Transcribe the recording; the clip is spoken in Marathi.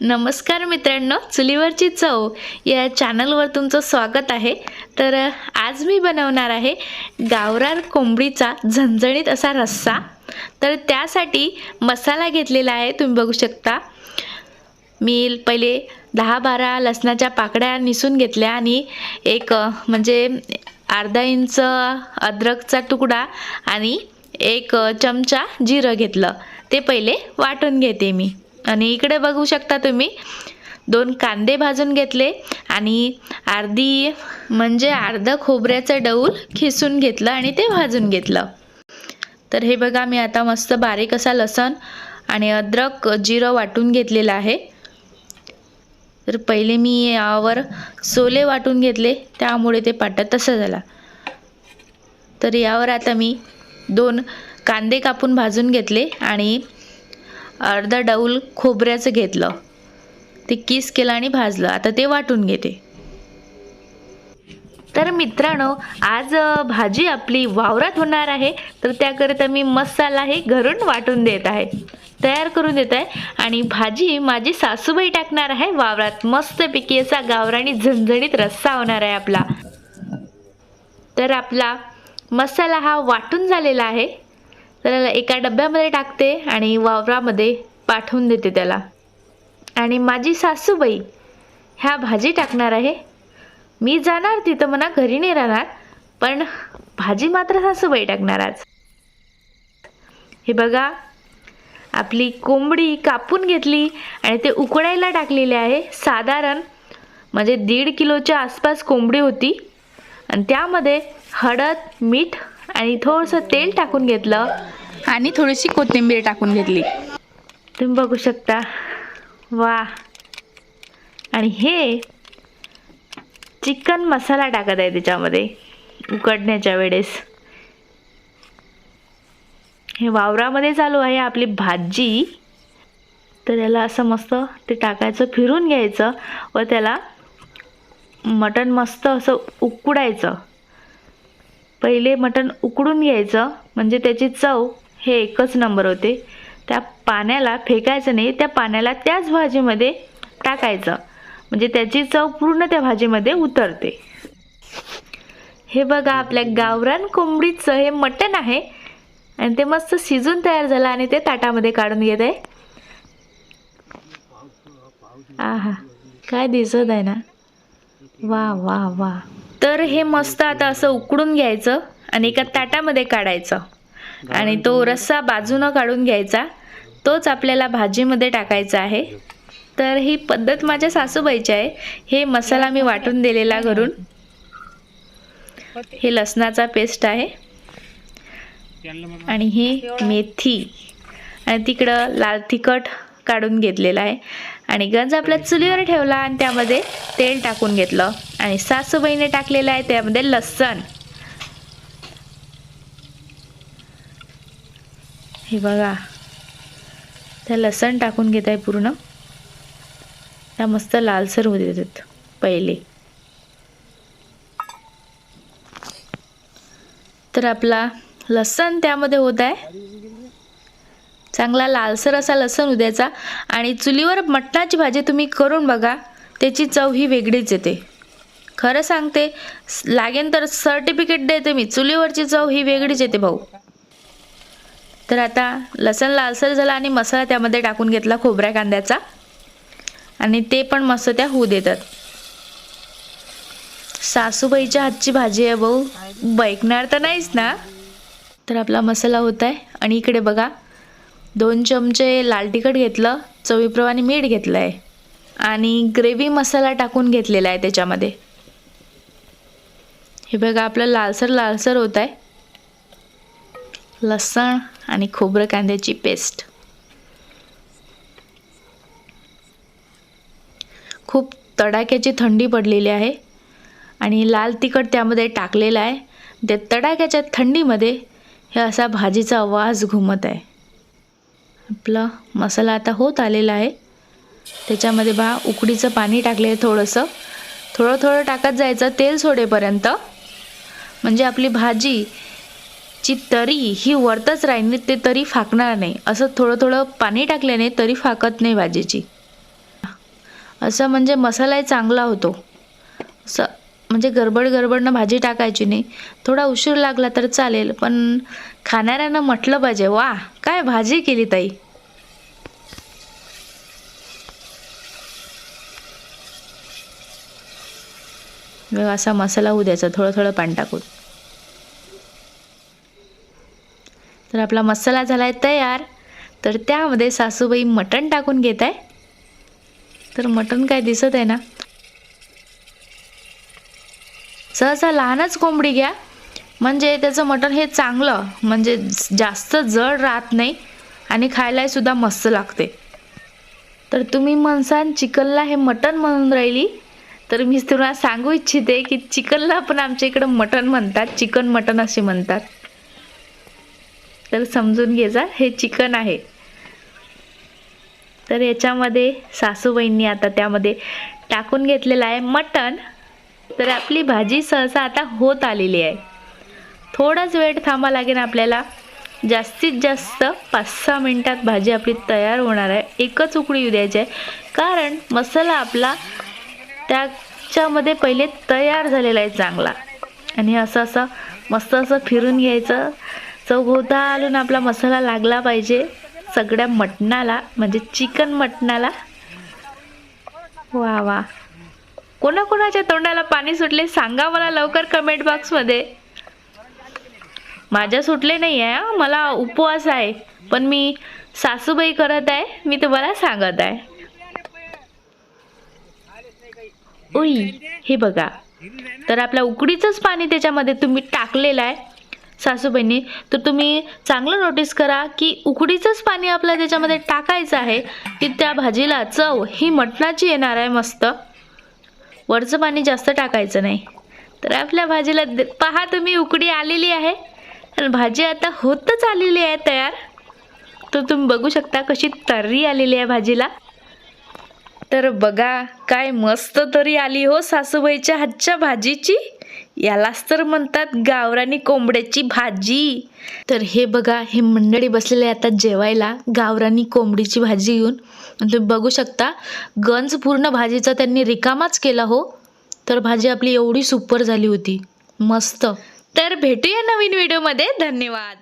नमस्कार मित्रांनो चुलीवरची चव या चॅनलवर तुमचं स्वागत आहे. तर आज मी बनवणार आहे गावरार कोंबडीचा झणझणीत असा रस्सा. तर त्यासाठी मसाला घेतलेला आहे तुम्ही बघू शकता. मी पहिले दहा बारा लसणाच्या पाकड्या निसून घेतल्या आणि एक म्हणजे अर्धा इंच अद्रकचा तुकडा आणि एक चमचा जिरं घेतलं. ते पहिले वाटून घेते मी. आणि इकडे बघू शकता तुम्ही दोन कांदे भाजून घेतले आणि अर्धी म्हणजे अर्धं खोबऱ्याचं डौल खिसून घेतलं आणि ते भाजून घेतलं. तर हे बघा मी आता मस्त बारीक असा लसण आणि अद्रक जिरं वाटून घेतलेलं आहे. तर पहिले मी यावर सोले वाटून घेतले त्यामुळे ते पाटत तसा झाला. तर यावर आता मी दोन कांदे कापून भाजून घेतले आणि अर्धा डाऊल खोबऱ्याचं घेतलं. ते किस केलं आणि भाजलं. आता ते वाटून घेते. तर मित्रांनो आज भाजी आपली वावरात होणार आहे. तर त्याकरिता मी मसाला हे घरून वाटून देत आहे. तयार करून देत आहे. आणि भाजी माझी सासूबाई टाकणार आहे वावरात. मस्तपैकी असा गावराणी झणझणीत रस्सा होणार आहे आपला. तर आपला मसाला हा वाटून झालेला आहे. तर एका डब्यामध्ये टाकते आणि वावरामध्ये पाठवून देते त्याला. आणि माझी सासूबाई ह्या भाजी टाकणार आहे. मी जाणार तिथं म्हणा घरी नाही राहणार पण भाजी मात्र सासूबाई टाकणार आज. हे बघा आपली कोंबडी कापून घेतली आणि ते उकडायला टाकलेले आहे. साधारण म्हणजे दीड किलोच्या आसपास कोंबडी होती. आणि त्यामध्ये हळद मीठ आणि थोडंसं तेल टाकून घेतलं. आणि थोडीशी कोथिंबीर टाकून घेतली. तुम्ही बघू शकता. वा आणि हे चिकन मसाला टाकत आहे त्याच्यामध्ये उकडण्याच्या वेळेस. हे वावरामध्ये चालू आहे आपली भाजी. तर त्याला असं मस्त ते टाकायचं फिरून घ्यायचं व त्याला मटण मस्त असं उकडायचं. पहिले मटण उकडून घ्यायचं म्हणजे त्याची चव हे एकच नंबर होते. त्या पाण्याला फेकायचं नाही त्या पाण्याला त्याच भाजीमध्ये टाकायचं. म्हणजे त्याची चव पूर्ण त्या भाजीमध्ये उतरते. हे बघा आपल्या गावरान कोंबडीचं हे मटण आहे. आणि ते मस्त शिजून तयार झालं आणि ते ताटामध्ये काढून घेत आहे. आहा काय दिसत आहे ना? वा वा वा. तर हे मस्त आता असं उकडून घ्यायचं आणि एका ताटामध्ये काढायचं. आणि तो रस्सा बाजूनं काढून घ्यायचा. तोच आपल्याला भाजीमध्ये टाकायचा आहे. तर ही पद्धत माझ्या सासूबाईची आहे. हे मसाला मी वाटून दिलेला घरून. हे लसणाचा पेस्ट आहे. आणि हे मेथी. आणि तिकडं लाल तिखट काढून घेतलेला आहे. आणि गंज आपल्या चुलीवर ठेवला आणि त्यामध्ये तेल टाकून घेतलं. आणि सासूबाईने टाकलेलं आहे त्यामध्ये लसण. हे बघा. त्या लसण टाकून घेत आहे पूर्ण. त्या मस्त लालसर होऊ देतात पहिले. तर आपला लसण त्यामध्ये होत आहे. चांगला लालसर असा लसण उद्याचा आणि चुलीवर मटणाची भाजी तुम्ही करून बघा त्याची चव ही वेगळीच येते. खरं सांगते लागेन तर सर्टिफिकेट देते मी चुलीवरची चव ही वेगळीच येते भाऊ. तर आता लसण लालसर झाला आणि मसाला त्यामध्ये टाकून घेतला खोबऱ्या कांद्याचा. आणि ते पण मस्त त्या होऊ देतात. सासूबाईच्या हातची भाजी आहे भाऊ. बैकणार तर नाहीच ना? तर आपला मसाला होत आहे आणि इकडे बघा दोन चमचे लाल तिखट घेतलं चवीप्रमाणे मीठ घेतलं आहे आणि ग्रेव्ही मसाला टाकून घेतलेला आहे त्याच्यामध्ये. हे बघा आपलं लालसर लालसर होत आहे लसण आणि खोबरं कांद्याची पेस्ट खूप तडाख्याची थंडी पडलेली आहे. आणि लाल तिखट त्यामध्ये टाकलेलं आहे. त्या तडाख्याच्या थंडीमध्ये हे असा भाजीचा वास घुमत आहे. आपला मसाला आता होत आलेला आहे. त्याच्यामध्ये बा उकडीचं पाणी टाकले थोडंसं. थोडं थोडं टाकत जायचं तेल सोडेपर्यंत. म्हणजे आपली भाजी ची तरी ही वरतच राहील ते तरी फाकणार नाही. असं थोडं थोडं पाणी टाकल्याने तरी फाकत नाही भाजीची. असं म्हणजे मसालाही चांगला होतो. असं म्हणजे गडबड गडबडनं भाजी टाकायची नाही. थोडा उशीर लागला तर चालेल पण खाणाऱ्यांना म्हटलं पाहिजे वा काय भाजी केली ताई? असा मसाला होऊ द्यायचा थोडं थोडं पाणी टाकून. तर आपला मसाला झाला आहे तयार. तर त्यामध्ये सासूबाई मटण टाकून घेत आहे तर मटण काय दिसत आहे ना? सहसा लहानच कोंबडी घ्या. म्हणजे त्याचं मटण हे चांगलं म्हणजे जास्त जड राहत नाही आणि खायलासुद्धा मस्त लागते. तर तुम्ही म्हणसान चिकनला हे मटण म्हणून राहिली तर मी तुम्हाला सांगू इच्छिते की चिकनला पण आमच्या इकडं मटण म्हणतात चिकन मटण असे म्हणतात. तर समजून घे जा हे चिकन आहे. तर याच्यामध्ये सासूबाईंनी आता त्यामध्ये टाकून घेतलेलं आहे मटण. तर आपली भाजी सहसा आता होत आलेली आहे. थोडाच वेळ थांबा लागेल आपल्याला. जास्तीत जास्त पाच सहा मिनटात भाजी आपली तयार होणार आहे. एकच उकळी येऊ द्यायची आहे. कारण मसाला आपला त्याच्यामध्ये पहिले तयार झालेला आहे चांगला. आणि असं असं मस्त असं फिरून घ्यायचं. चौघोता आलून आपला मसाला लागला पाहिजे. सगळ्या मटणाला म्हणजे चिकन मटणाला. वा वा. कोणाकोणाच्या तोंडाला पाणी सुटले सांगा मला लवकर कमेंट बॉक्समध्ये माझ्या सुटले नाही आहे मला उपवास आहे पण मी सासूबाई करत आहे मी तुम्हाला सांगत आहे. उई हे बघा. तर आपल्या उकडीचंच पाणी त्याच्यामध्ये तुम्ही टाकलेलं आहे. सासूबाईंनी तर तुम्ही चांगलं नोटीस करा की उकडीचंच पाणी आपल्या त्याच्यामध्ये टाकायचं आहे की त्या भाजीला चव ही मटणाची येणार आहे मस्त. वरचं पाणी जास्त टाकायचं नाही. तर आपल्या भाजीला दे- पहा तुम्ही उकडी आलेली आहे. आणि भाजी आता होतच आलेली आहे तयार. तर तुम्ही बघू शकता कशी तर्री आलेली आहे भाजीला. तर बघा काय मस्त तरी आली हो सासूबाईच्या हातच्या भाजीची. यालाच तर म्हणतात गावरानी कोंबड्याची भाजी. तर हे बघा हे मंडळी बसलेले आता जेवायला गावरानी कोंबडीची भाजी घेऊन. तुम्ही बघू शकता गंज पूर्ण भाजीचा त्यांनी रिकामाच केला हो. तर भाजी आपली एवढी सुपर झाली होती. मस्त. तर भेटूया नवीन व्हिडिओमध्ये. धन्यवाद.